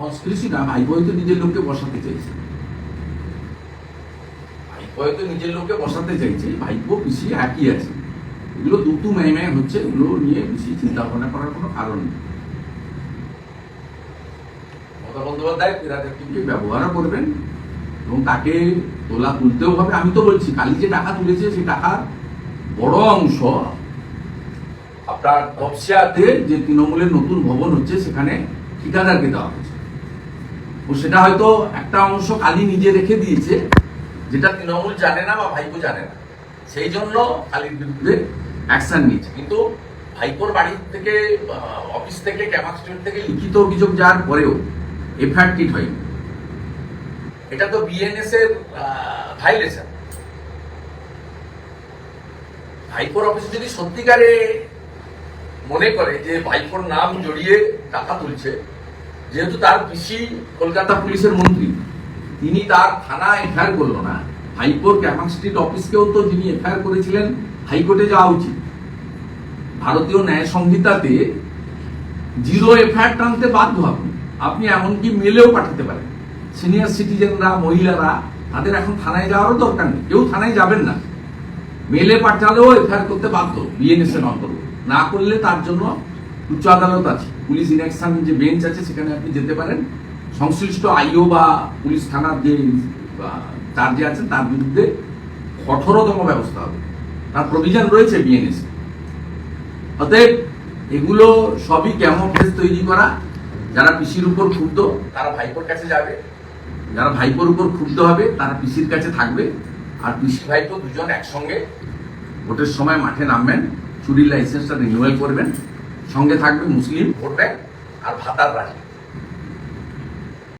Conspiracy না ভাইপো হয়তো নিজের লোককে বসাতে চাইছে। ভাইপো হয়তো নিজের লোককে বসাতে চাইছে ভাইপো পিসি একই আছে। এগুলো দুটু ম্যায় ম্যায় হচ্ছে, এগুলো নিয়ে বেশি চিন্তা ভাবনা করার কোনো কারণ নেই। মমতা ব্যবহারও করবেন এবং তাকে তোলা তুলতেও হবে। আমি তো বলছি, কালি যে টাকা তুলেছে সেই টাকার বড় অংশ আপনার তপসিয়াতে যে তৃণমূলের নতুন ভবন হচ্ছে, সেখানে ঠিকাদারকে দেওয়া হয়েছে। সেটা হয়তো একটা অংশ কালি নিজে রেখে দিয়েছে, যেটা তৃণমূল জানে না বা ভাইপো জানে না। সেই জন্য কালির বিরুদ্ধে অ্যাকশন নিয়েছে। কিন্তু ভাইপোর বাড়ি থেকে অফিস থেকে ক্যামাক থেকে লিখিত অভিযোগ যাওয়ার পরেও এফআইআর টিট হয়নি। এটা তো বিএনএস এর ভাইলেশন ভাইপোর অফিস যদি সত্যিকারে মনে করে যে ভাইপোর নাম জড়িয়ে টাকা তুলছে যেহেতু তার পিসি কলকাতা পুলিশের মন্ত্রী, তিনি তার থানা এফআইআর করল না। হাইকোর ক্যামাক স্ট্রিট অফিসকেও তো যিনি এফআইআর করেছিলেন, হাইকোর্টে যাওয়া উচিত। ভারতীয় ন্যায় সংহিতাতে জিরো এফআইআর টানতে বাধ্য আপনি। আপনি এমনকি মেলেও পাঠাতে পারেন। সিনিয়র সিটিজেনরা, মহিলারা, তাদের এখন থানায় যাওয়ারও দরকার নেই। কেউ থানায় যাবেন না। মেলে পাঠালেও এফআইআর করতে বাধ্য বিএনএস এর অন্তর্গত। না করলে তার জন্য উচ্চ আদালত আছে, পুলিশ ইনঅ্যাকশন যে বেঞ্চ আছে সেখানে আপনি যেতে পারেন। সংশ্লিষ্ট আইও বা পুলিশ থানার যে চার্জে আছেন তার বিরুদ্ধে কঠোরতম ব্যবস্থা হবে। তার প্রভিশন রয়েছে বিএনএস অতএব এগুলো সবই কেমন ফেস তৈরি করা? যারা পিসির উপর ক্ষুব্ধ, তারা ভাইপোর কাছে যাবে। যারা ভাইপোর উপর ক্ষুব্ধ হবে, তারা পিসির কাছে থাকবে। আর পিসি ভাইপো দুজন একসঙ্গে ভোটের সময় মাঠে নামবেন, চুরির লাইসেন্সটা রিনিউয়াল করবেন। সঙ্গে থাকবে মুসলিম ভোট ব্যাংক আর ভাতার রাজনীতি